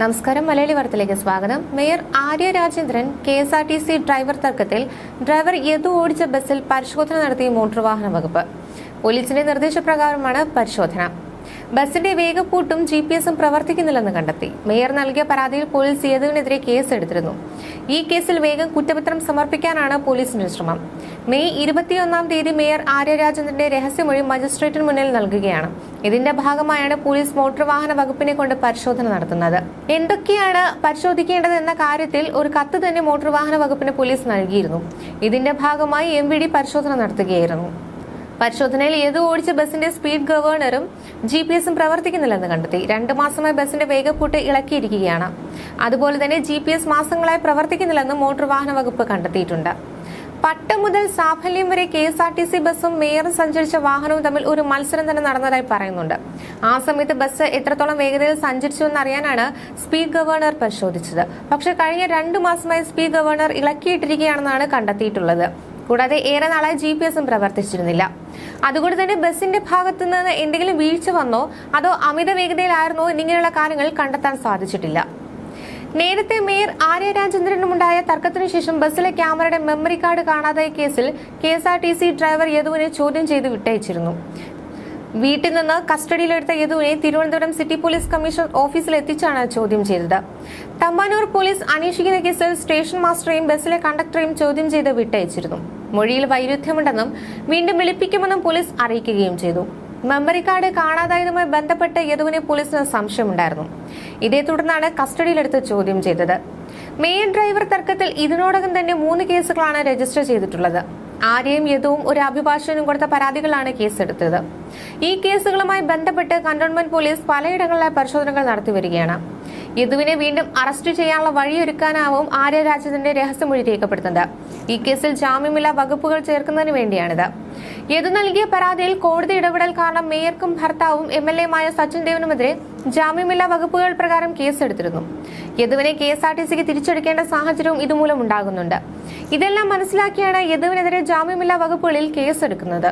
നമസ്കാരം മലയാളി വാർത്തയിലേക്ക് സ്വാഗതം. Mayor Arya Rajendran K S R T C driver തർക്കത്തിൽ ഡ്രൈവർ യദു ഓടിച്ച ബസ്സിൽ പരിശോധന നടത്തിയ മോട്ടോർ വാഹന വകുപ്പ്. പോലീസിന്റെ നിർദ്ദേശപ്രകാരമാണ് പരിശോധന. ബസിന്റെ വേഗക്കൂട്ടും ജി പി എസും പ്രവർത്തിക്കുന്നില്ലെന്ന് കണ്ടെത്തി. മേയർ നൽകിയ പരാതിയിൽ പോലീസ് കേസ് കേസെടുത്തിരുന്നു. ഈ കേസിൽ വേഗം കുറ്റപത്രം സമർപ്പിക്കാനാണ് പോലീസിന്റെ ശ്രമം മെയ് ഇരുപത്തിയൊന്നാം തീയതി മേയർ ആര്യരാജേന്ദ്രന്റെ രഹസ്യമൊഴി മജിസ്ട്രേറ്റിന് മുന്നിൽ നൽകുകയാണ്. ഇതിന്റെ ഭാഗമായാണ് പോലീസ് മോട്ടോർ വാഹന വകുപ്പിനെ കൊണ്ട് പരിശോധന നടത്തുന്നത്. എന്തൊക്കെയാണ് പരിശോധിക്കേണ്ടതെന്ന കാര്യത്തിൽ ഒരു കത്ത് തന്നെ മോട്ടോർ വാഹന വകുപ്പിന് പോലീസ് നൽകിയിരുന്നു. ഇതിന്റെ ഭാഗമായി എം പരിശോധന നടത്തുകയായിരുന്നു. പരിശോധനയിൽ ഏത് ഓടിച്ച ബസിന്റെ സ്പീഡ് ഗവേണറും ജി പി എസും പ്രവർത്തിക്കുന്നില്ലെന്ന് കണ്ടെത്തി. രണ്ട് മാസമായി ബസിന്റെ വേഗക്കൂട്ട് ഇളക്കിയിരിക്കുകയാണ്. അതുപോലെ തന്നെ ജി പി എസ് മാസങ്ങളായി പ്രവർത്തിക്കുന്നില്ലെന്ന് മോട്ടോർ വാഹന വകുപ്പ് കണ്ടെത്തിയിട്ടുണ്ട്. പട്ടം മുതൽ സാഫല്യം വരെ K S R T C ബസ്സും മേയറും സഞ്ചരിച്ച വാഹനവും തമ്മിൽ ഒരു മത്സരം തന്നെ നടന്നതായി പറയുന്നുണ്ട്. ആ സമയത്ത് ബസ് എത്രത്തോളം വേഗതയിൽ സഞ്ചരിച്ചു എന്നറിയാനാണ് സ്പീഡ് ഗവർണർ പരിശോധിച്ചത്. പക്ഷെ കഴിഞ്ഞ രണ്ടു മാസമായി സ്പീഡ് ഗവർണർ ഇളക്കിയിട്ടിരിക്കുകയാണെന്നാണ് കണ്ടെത്തിയിട്ടുള്ളത്. കൂടാതെ ഏറെ നാളായി ജി പി എസും പ്രവർത്തിച്ചിരുന്നില്ല. അതുകൊണ്ട് തന്നെ ബസിന്റെ ഭാഗത്തു നിന്ന് എന്തെങ്കിലും വീഴ്ച വന്നോ അതോ അമിത വേഗതയിലായിരുന്നോ എന്നിങ്ങനെയുള്ള കാര്യങ്ങൾ കണ്ടെത്താൻ സാധിച്ചിട്ടില്ല. നേരത്തെ മേയർ ആര്യ രാജേന്ദ്രനുമുണ്ടായ തർക്കത്തിനു ശേഷം ബസ്സിലെ ക്യാമറയുടെ മെമ്മറി കാർഡ് കാണാതായ കേസിൽ K S R T C driver യദുവിനെ ചോദ്യം ചെയ്ത് വിട്ടയച്ചിരുന്നു. വീട്ടിൽ നിന്ന് കസ്റ്റഡിയിലെടുത്ത യദുവിനെ തിരുവനന്തപുരം സിറ്റി പോലീസ് കമ്മീഷണർ ഓഫീസിൽ എത്തിച്ചാണ് ചോദ്യം ചെയ്തത്. തമ്പാനൂർ പോലീസ് അന്വേഷിക്കുന്ന കേസിൽ സ്റ്റേഷൻ മാസ്റ്ററെയും ബസ്സിലെ കണ്ടക്ടറെയും ചോദ്യം ചെയ്ത് വിട്ടയച്ചിരുന്നു. മൊഴിയിൽ വൈരുദ്ധ്യമുണ്ടെന്നും വീണ്ടും വിളിപ്പിക്കുമെന്നും പോലീസ് അറിയിക്കുകയും ചെയ്തു. മെമ്മറി കാർഡ് കാണാതായതുമായി ബന്ധപ്പെട്ട് യദുവിനെ പോലീസിന് സംശയമുണ്ടായിരുന്നു. ഇതേ തുടർന്നാണ് കസ്റ്റഡിയിലെടുത്ത് ചോദ്യം ചെയ്തത്. മെയിൻ ഡ്രൈവർ തർക്കത്തിൽ ഇതിനോടകം തന്നെ മൂന്ന് കേസുകളാണ് രജിസ്റ്റർ ചെയ്തിട്ടുള്ളത്. ആര്യയും യദുവും ഒരു അഭിഭാഷകനും കൊടുത്ത പരാതികളാണ് കേസെടുത്തത്. ഈ കേസുകളുമായി ബന്ധപ്പെട്ട് കന്റോൺമെന്റ് പോലീസ് പലയിടങ്ങളിലെ പരിശോധനകൾ നടത്തി വരികയാണ്. യദുവിനെ വീണ്ടും അറസ്റ്റ് ചെയ്യാനുള്ള വഴിയൊരുക്കാനാവും ആര്യ രാജേന്ദ്രന്റെ രഹസ്യമൊഴി രേഖപ്പെടുത്തുന്നത്. ഈ കേസിൽ ജാമ്യമില്ലാ വകുപ്പുകൾ ചേർക്കുന്നതിന് വേണ്ടിയാണിത്. യദു നൽകിയ പരാതിയിൽ കോടതി ഇടപെടൽ കാരണം മേയർക്കും ഭർത്താവും എം എൽ എമായ സച്ചിൻ ദേവനുമെതിരെ ജാമ്യമില്ലാ വകുപ്പുകൾ പ്രകാരം കേസെടുത്തിരുന്നു. യദുവിനെ കെ എസ് ആർ ടി സിക്ക് തിരിച്ചെടുക്കേണ്ട സാഹചര്യവും ഇതുമൂലം ഉണ്ടാകുന്നുണ്ട്. ഇതെല്ലാം മനസ്സിലാക്കിയാണ് യദുവിനെതിരെ ജാമ്യമില്ലാ വകുപ്പുകളിൽ കേസെടുക്കുന്നത്.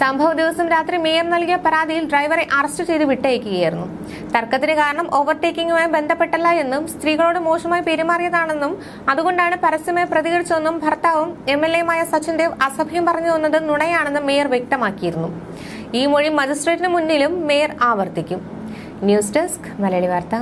സംഭവ ദിവസം രാത്രി മേയർ നൽകിയ പരാതിയിൽ ഡ്രൈവറെ അറസ്റ്റ് ചെയ്ത് വിട്ടയക്കുകയായിരുന്നു. തർക്കത്തിന് കാരണം ഓവർടേക്കിംഗുമായി ബന്ധപ്പെട്ടല്ല എന്നും സ്ത്രീകളോട് മോശമായി പെരുമാറിയതാണെന്നും അതുകൊണ്ടാണ് പരസ്യമായി പ്രതികരിച്ചതെന്നും ഭർത്താവും എം എൽ എമായ സച്ചിൻ ദേവ് അസഭ്യം പറഞ്ഞു വന്നത് നുണയാണെന്നും മേയർ വ്യക്തമാക്കിയിരുന്നു. ഈ മൊഴി മജിസ്ട്രേറ്റിന് മുന്നിലും മേയർ ആവർത്തിക്കും. ന്യൂസ് ഡെസ്ക് മലയാളി വാർത്ത.